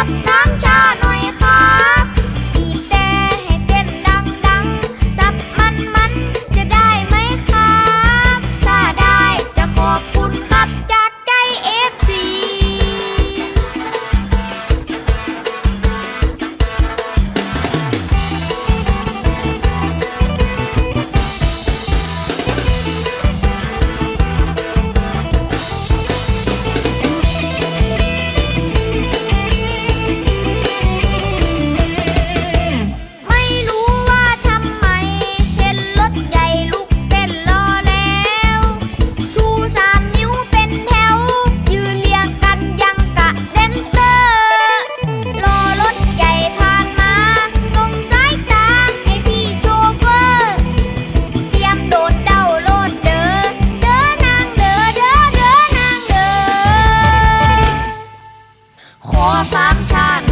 ับสามชาติ สามชาติ